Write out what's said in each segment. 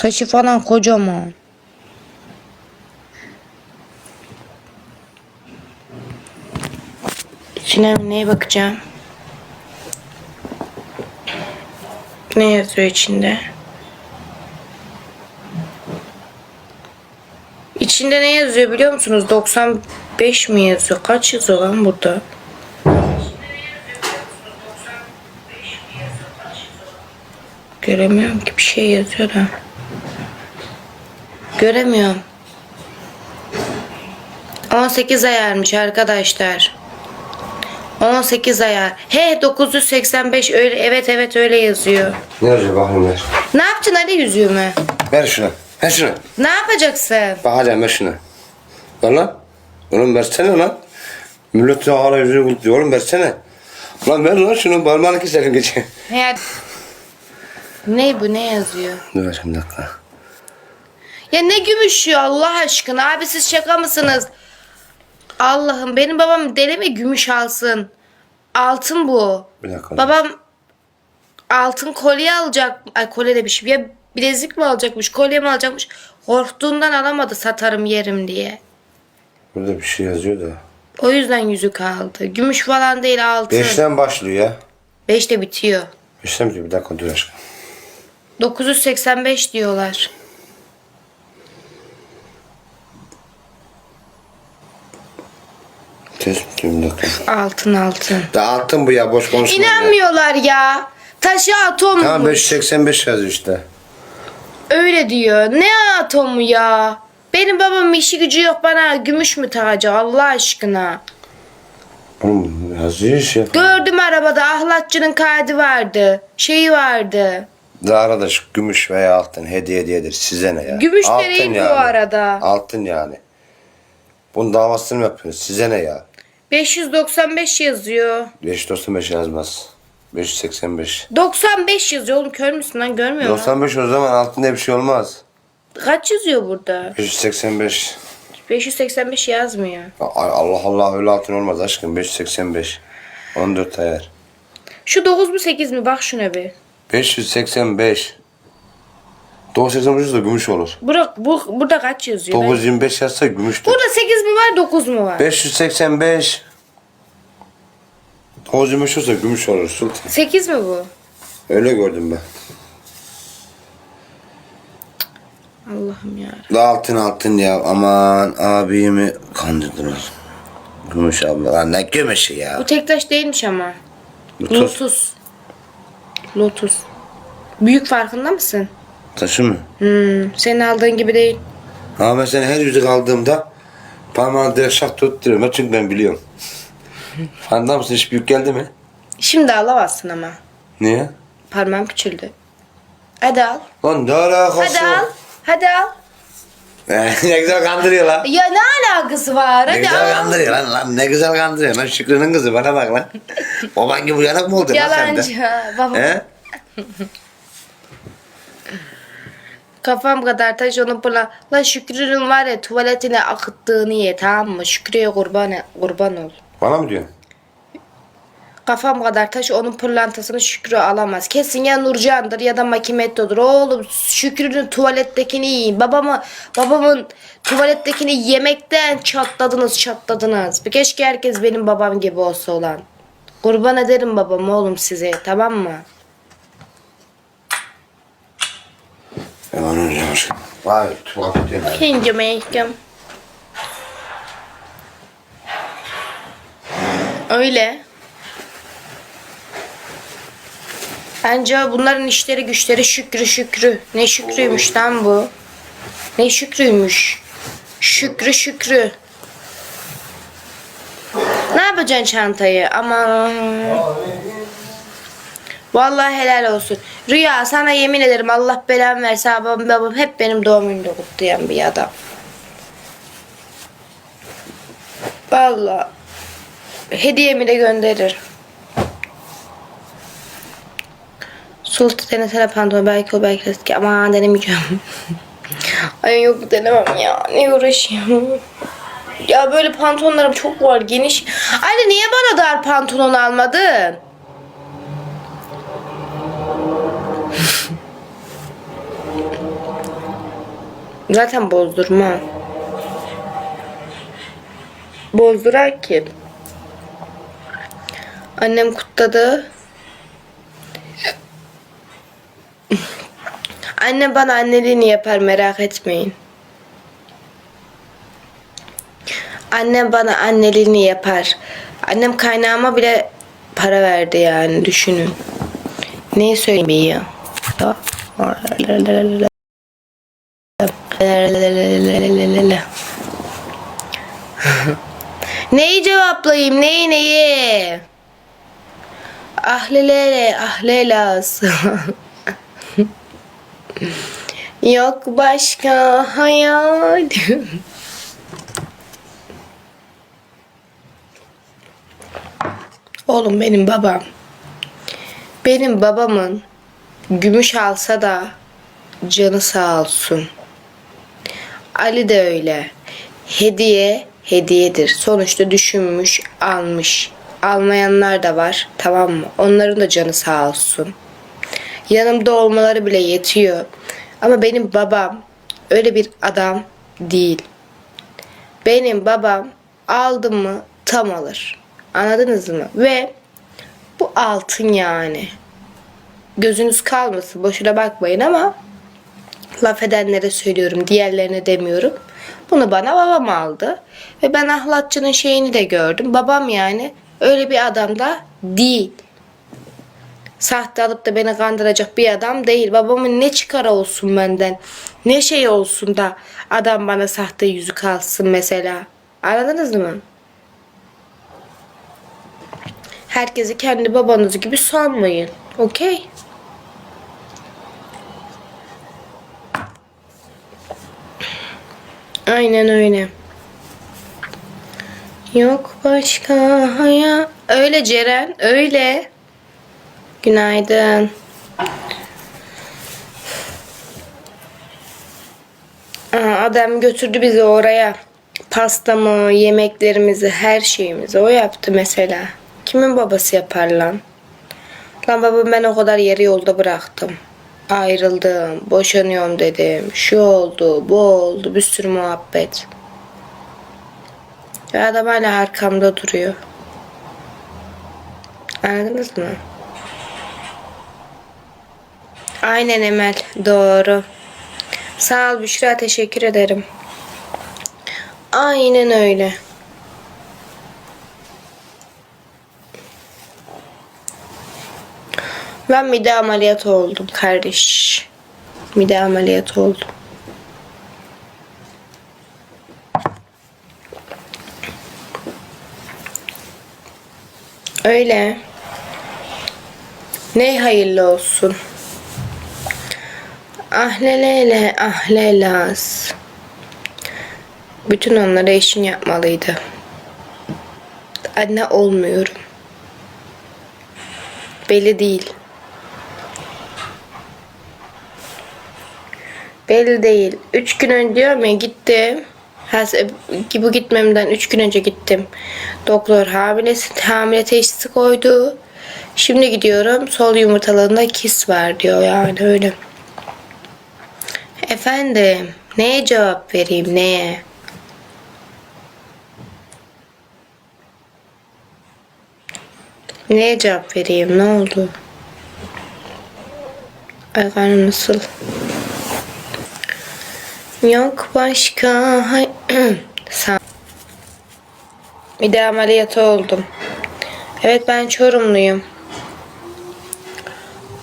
Taşı falan kocaman. İçine neye bakacağım? Ne yazıyor içinde? İçinde ne yazıyor biliyor musunuz? 95 mi yazıyor? Kaç yazıyor lan burada? Göremiyorum ki bir şey yazıyor da. Göremiyorum. 18 ayarmış arkadaşlar. 18 ayar. He 985 öyle evet evet öyle yazıyor. Ne yazıyor bakayım ver. Ne yapacaksın Ali yüzüğümü? Ver şunu. Ver şunu. Ne yapacaksın? Bakacağım ver şunu. Ver lan. Oğlum versene lan. Millet de hala yüzünü kutluyor. Oğlum versene. Lan ver lan şunu. Parmağını keselim geçe. He. Ne bu ne yazıyor? Dur bir dakika. Ya ne gümüşü Allah aşkına abi siz şaka mısınız? Allah'ım benim babam deli mi gümüş alsın? Altın bu. Bir dakika. Babam altın kolye alacak. Ay kolye de bir şey. Ya bilezik mi alacakmış, kolye mi alacakmış? Korktuğundan alamadı satarım yerim diye. Burada bir şey yazıyor da. O yüzden yüzük aldı. Gümüş falan değil altın. Beşten başlıyor ya. Beşte bitiyor. Beşten bitiyor. Bir dakika dur aşkım. 985 diyorlar. Bitiyor bir dakika. Altın altın. Bu ya boş konuşma. İnanmıyorlar ya. Taşı atom. Tamam 585 yazıyor işte. Öyle diyor. Ne atomu ya? Benim babamın işi gücü yok bana gümüş mü takacak Allah aşkına? Oğlum yazıyor işte. Gördüm arabada ahlatçının kaydı vardı. Şeyi vardı. Daha arada şu gümüş veya altın hediye hediyedir. Size ne ya? Gümüş Altın değil bu arada. Altın yani. Bunun davasını mı yapıyorsun? Size ne ya? 595 yazıyor. 595 yazmaz. 585. 95 yazıyor oğlum kör müsün lan görmüyor musun? 95 o zaman altında bir şey olmaz. Kaç yazıyor burada? 585. 585 yazmıyor. Allah Allah öyle altın olmaz aşkım. 585. 14 ayar. Şu 9 mu 8 mi bak şuna bir. 585. 985 da gümüş olur. Bura, bu, burada kaç yazıyor? Ben- 925 yazsa gümüştür. Burada 8 mi var 9 mu var? 585. 925 olsa gümüş olur sultan. 8 mi bu? Öyle gördüm ben. Allah'ım ya. Altın altın ya aman abimi kandırdılar. Gümüş abla lan ne gümüşü ya. Bu tek taş değilmiş ama. Toz Lotus. Lotus. Büyük farkında mısın? Taşı mı? Hmm, senin aldığın gibi değil. Ama ben her yüzük aldığımda parmağını direkt şak tutturuyorum. Çünkü ben biliyorum. Farkında mısın hiç büyük geldi mi? Şimdi alamazsın ama. Niye? Parmağım küçüldü. Hadi al. Lan ne alakası Hadi var? al. Hadi al. ne güzel kandırıyor lan. Ya ne alakası var? Ne Hadi güzel al. kandırıyor lan, lan ne güzel kandırıyor lan Şükrü'nün kızı bana bak lan. Baban gibi uyanık mı oldun lan sen Yalancı. de? ha, Baba. He? Kafam kadar taş onu bula. La Şükrü'nün var ya tuvaletine akıttığını ye tamam mı? Şükrü'ye kurban, kurban ol. Bana mı diyorsun? Kafam kadar taş onun pırlantasını Şükrü alamaz. Kesin ya Nurcan'dır ya da Makimetto'dur. Oğlum Şükrü'nün tuvalettekini yiyin. Babamı, babamın tuvalettekini yemekten çatladınız çatladınız. Bir Keşke herkes benim babam gibi olsa olan. Kurban ederim babam oğlum size tamam mı? Ben onu diyor. Vay tuhaf diyorum. Kinci meykem. Öyle. Bence bunların işleri güçleri şükrü şükrü. Ne şükrüymüş lan bu? Ne şükrüymüş? Şükrü şükrü. Ne yapacaksın çantayı? Aman. Vallahi helal olsun. Rüya sana yemin ederim Allah belamı verse babam, babam hep benim doğum günümde kutlayan bir adam. Vallahi hediyemi de gönderir. Sultan denesene pantolon belki o belki eski ama denemeyeceğim. Ay yok denemem ya ne uğraşıyorum. Ya böyle pantolonlarım çok var geniş. Anne niye bana dar pantolon almadın? Zaten bozdurma. Bozdurar ki. Annem kutladı. Anne bana anneliğini yapar merak etmeyin. Annem bana anneliğini yapar. Annem kaynağıma bile para verdi yani düşünün. Neyi söyleyeyim ya? Neyi cevaplayayım? Neyi neyi? Ahlelele, ahlelas. Yok başka hayal. Oğlum benim babam. Benim babamın gümüş alsa da canı sağ olsun. Ali de öyle. Hediye hediyedir. Sonuçta düşünmüş, almış. Almayanlar da var. Tamam mı? Onların da canı sağ olsun. Yanımda olmaları bile yetiyor. Ama benim babam öyle bir adam değil. Benim babam aldı mı tam alır. Anladınız mı? Ve bu altın yani. Gözünüz kalmasın. Boşuna bakmayın ama laf edenlere söylüyorum. Diğerlerine demiyorum. Bunu bana babam aldı. Ve ben ahlatçının şeyini de gördüm. Babam yani öyle bir adam da değil. Sahte alıp da beni kandıracak bir adam değil. Babamın ne çıkarı olsun benden. Ne şey olsun da adam bana sahte yüzük alsın mesela. Anladınız mı? Herkesi kendi babanız gibi sanmayın. Okey? Aynen öyle. Yok başka haya. Öyle Ceren, öyle. Günaydın. Aa, adam götürdü bizi oraya. Pastamı, yemeklerimizi, her şeyimizi o yaptı mesela. Kimin babası yapar lan? Lan babam ben o kadar yeri yolda bıraktım. Ayrıldım, boşanıyorum dedim. Şu oldu, bu oldu, bir sürü muhabbet. Ve adam hala arkamda duruyor. Anladınız mı? Aynen Emel, doğru. Sağ ol Büşra, teşekkür ederim. Aynen öyle. Ben mide ameliyatı oldum kardeş. Mide ameliyatı oldum. Öyle. Ne hayırlı olsun. Ahlelele ahlelas. Bütün onlara eşin yapmalıydı. Anne olmuyorum. Belli değil. Belli değil. Üç gün önce diyorum ya gittim. Bu gitmemden üç gün önce gittim. Doktor hamilesi, hamile teşhisi koydu. Şimdi gidiyorum. Sol yumurtalığında kis var diyor yani öyle. Efendim, neye cevap vereyim, neye? Neye cevap vereyim, ne oldu? Ay nasıl? Yok başka Bir de ameliyatı oldum. Evet ben Çorumluyum.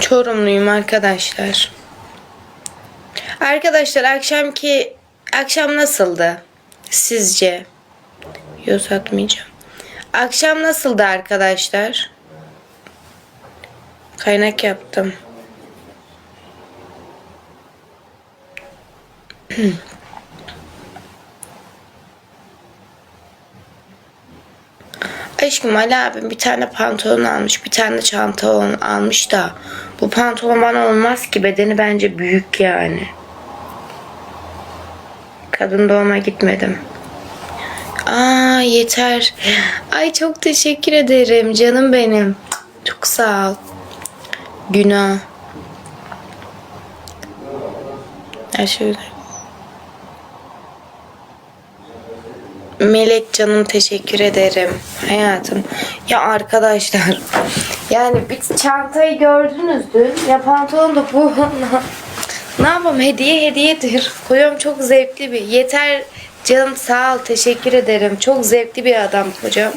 Çorumluyum arkadaşlar. Arkadaşlar akşamki akşam nasıldı? Sizce? Yok satmayacağım. Akşam nasıldı arkadaşlar? Kaynak yaptım. Aşkım Ali abim bir tane pantolon almış, bir tane çanta al- almış da bu pantolon bana olmaz ki bedeni bence büyük yani. Kadın doğuma gitmedim. Aa yeter. Ay çok teşekkür ederim canım benim. Çok sağ ol. Günah. Ya şöyle. Melek canım teşekkür ederim hayatım. Ya arkadaşlar yani bir çantayı gördünüz dün. Ya pantolon da bu. ne yapalım hediye hediyedir. Kocam çok zevkli bir. Yeter canım sağ ol teşekkür ederim. Çok zevkli bir adam kocam.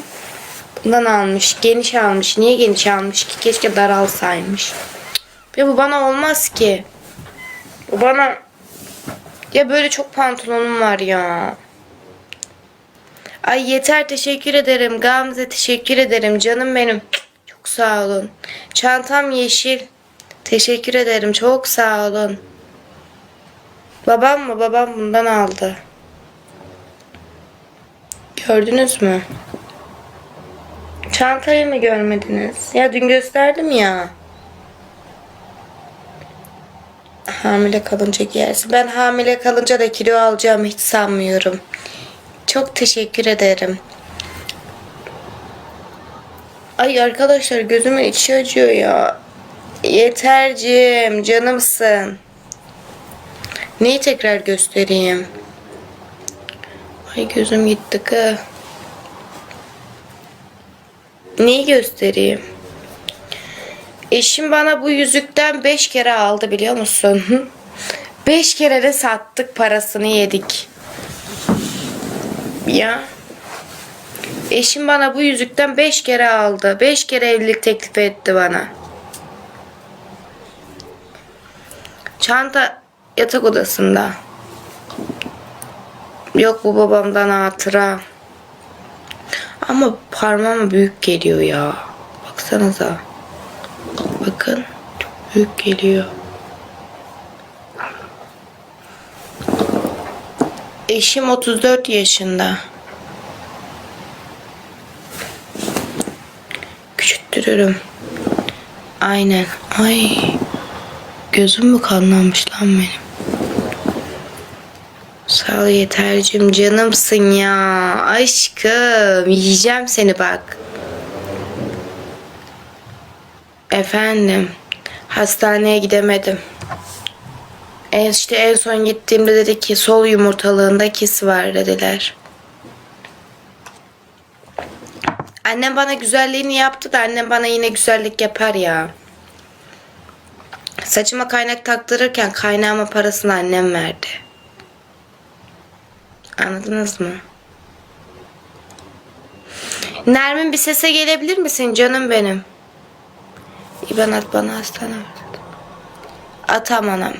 Bundan almış. Geniş almış. Niye geniş almış ki? Keşke daralsaymış. Ya bu bana olmaz ki. Bu bana ya böyle çok pantolonum var ya. Ay yeter teşekkür ederim. Gamze teşekkür ederim canım benim. Çok sağ olun. Çantam yeşil. Teşekkür ederim. Çok sağ olun. Babam mı? Babam bundan aldı. Gördünüz mü? Çantayı mı görmediniz? Ya dün gösterdim ya. Hamile kalınca giyersin. Ben hamile kalınca da kilo alacağımı hiç sanmıyorum. Çok teşekkür ederim. Ay arkadaşlar gözümün içi acıyor ya. Yetercim canımsın. Neyi tekrar göstereyim? Ay gözüm gitti kı. Neyi göstereyim? Eşim bana bu yüzükten 5 kere aldı biliyor musun? 5 kere de sattık parasını yedik. Ya. Eşim bana bu yüzükten 5 kere aldı. 5 kere evlilik teklif etti bana. Çanta yatak odasında. Yok bu babamdan hatıra. Ama parmağıma büyük geliyor ya. Baksanıza. Bakın. Çok büyük geliyor. Eşim 34 yaşında. Küçülttürürüm. Aynen. Ay. Gözüm mü kanlanmış lan benim? Sağ ol yetercim canımsın ya. Aşkım yiyeceğim seni bak. Efendim. Hastaneye gidemedim. En işte en son gittiğimde dedi ki sol yumurtalığında kis var dediler. Annem bana güzelliğini yaptı da annem bana yine güzellik yapar ya. Saçıma kaynak taktırırken kaynağıma parasını annem verdi. Anladınız mı? Nermin bir sese gelebilir misin canım benim? İban at bana hastane. Atam anam.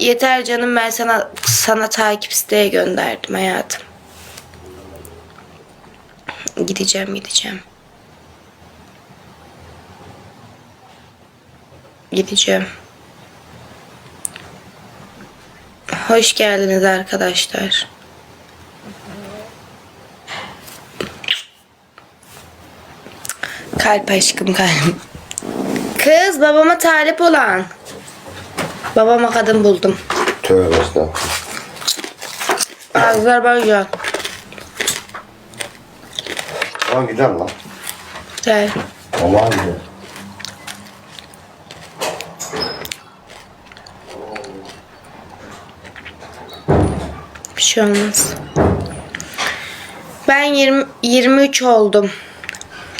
Yeter canım ben sana sana takip isteğe gönderdim hayatım. Gideceğim gideceğim. Gideceğim. Hoş geldiniz arkadaşlar. Kalp aşkım kalp. Kız babama talip olan. Babama kadın buldum. Tövbe estağfurullah. Azerbaycan. Tamam gider lan. Gel. Vallahi gider. Bir şey olmaz. Ben 20, 23 oldum.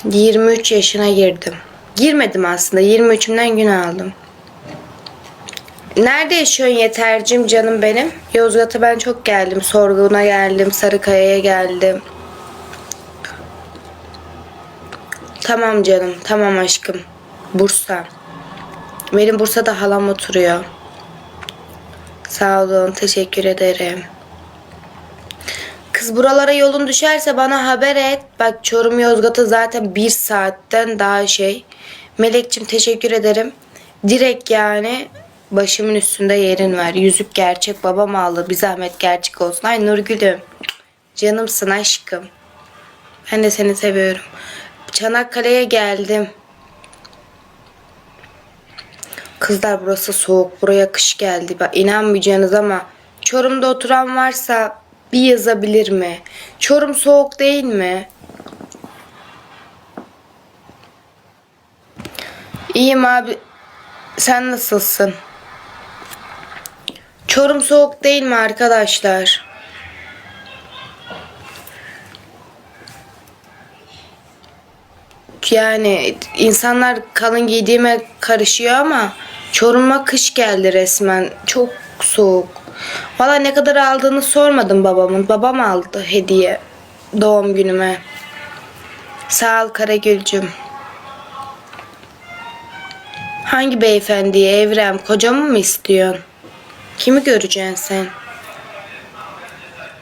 23 yaşına girdim. Girmedim aslında. 23'ümden gün aldım. Nerede yaşıyorsun yetercim canım benim? Yozgat'a ben çok geldim. Sorgun'a geldim. Sarıkaya'ya geldim. Tamam canım. Tamam aşkım. Bursa. Benim Bursa'da halam oturuyor. Sağ olun. Teşekkür ederim. Kız buralara yolun düşerse bana haber et. Bak Çorum Yozgat'a zaten bir saatten daha şey. Melekçim teşekkür ederim. Direkt yani başımın üstünde yerin var. Yüzük gerçek babam aldı. Bir zahmet gerçek olsun. Ay Nurgül'üm. Canımsın aşkım. Ben de seni seviyorum. Çanakkale'ye geldim. Kızlar burası soğuk. Buraya kış geldi. Bak inanmayacaksınız ama Çorum'da oturan varsa bir yazabilir mi? Çorum soğuk değil mi? İyiyim abi. Sen nasılsın? Çorum soğuk değil mi arkadaşlar? Yani insanlar kalın giydiğime karışıyor ama Çorum'a kış geldi resmen. Çok soğuk. Valla ne kadar aldığını sormadım babamın. Babam aldı hediye doğum günüme. Sağ ol Karagül'cüm. Hangi beyefendiye Evrem kocamı mı istiyorsun? Kimi göreceksin sen?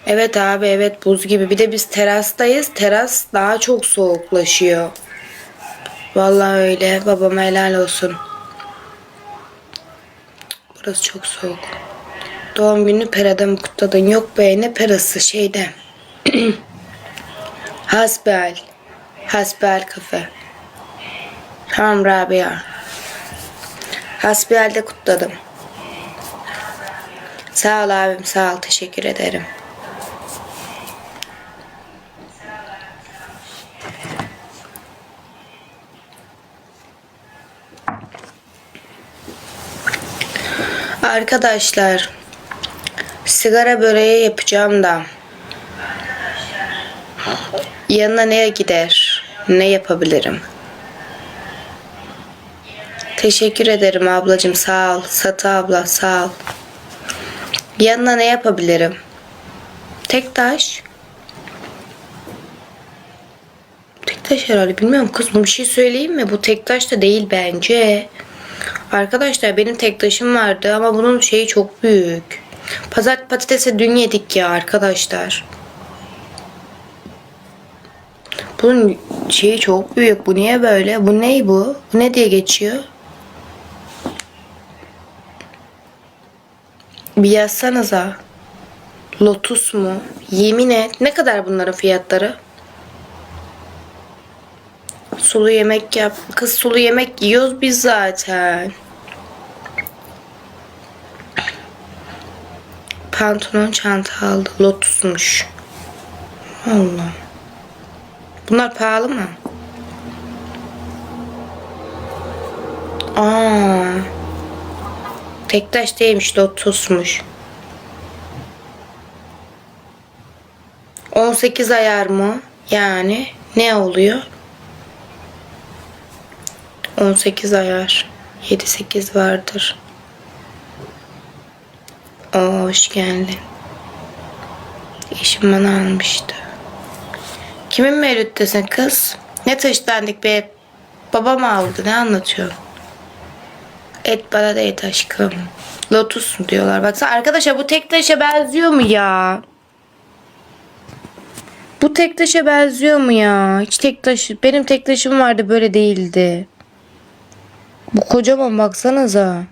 Evet abi evet buz gibi. Bir de biz terastayız. Teras daha çok soğuklaşıyor. Vallahi öyle. Babama helal olsun. Burası çok soğuk. Doğum gününü Pera'da mı kutladın? Yok be ne Pera'sı şeyde. Hasbel. Hasbel kafe. Tamam Rabia. Hasbel'de kutladım. Sağ ol abim sağ ol teşekkür ederim. Arkadaşlar sigara böreği yapacağım da yanına ne gider? Ne yapabilirim? Teşekkür ederim ablacığım sağ ol. Satı abla sağ ol. Yanına ne yapabilirim? Tek taş. Tek taş herhalde bilmiyorum kız bu bir şey söyleyeyim mi? Bu tek taş da değil bence. Arkadaşlar benim tek taşım vardı ama bunun şeyi çok büyük. Pazar patatesi dün yedik ya arkadaşlar. Bunun şeyi çok büyük. Bu niye böyle? Bu ne bu? Bu ne diye geçiyor? Bir yazsanıza. Lotus mu? Yemin et. Ne kadar bunların fiyatları? Sulu yemek yap. Kız sulu yemek yiyoruz biz zaten. Pantolon çanta aldı. Lotusmuş. Allah. Bunlar pahalı mı? Tektaş değilmiş lotusmuş. 18 ayar mı? Yani ne oluyor? 18 ayar. 7-8 vardır. Oo, hoş geldin. Eşim bana almıştı. Kimin mevlüttesin kız? Ne taşlandık be? Babam aldı. Ne anlatıyor? Et bana da et aşkım. Lotus mu diyorlar. Baksana arkadaşlar bu tek taşa benziyor mu ya? Bu tek taşa benziyor mu ya? Hiç tek taş. Benim tek taşım vardı böyle değildi. Bu kocaman baksanıza.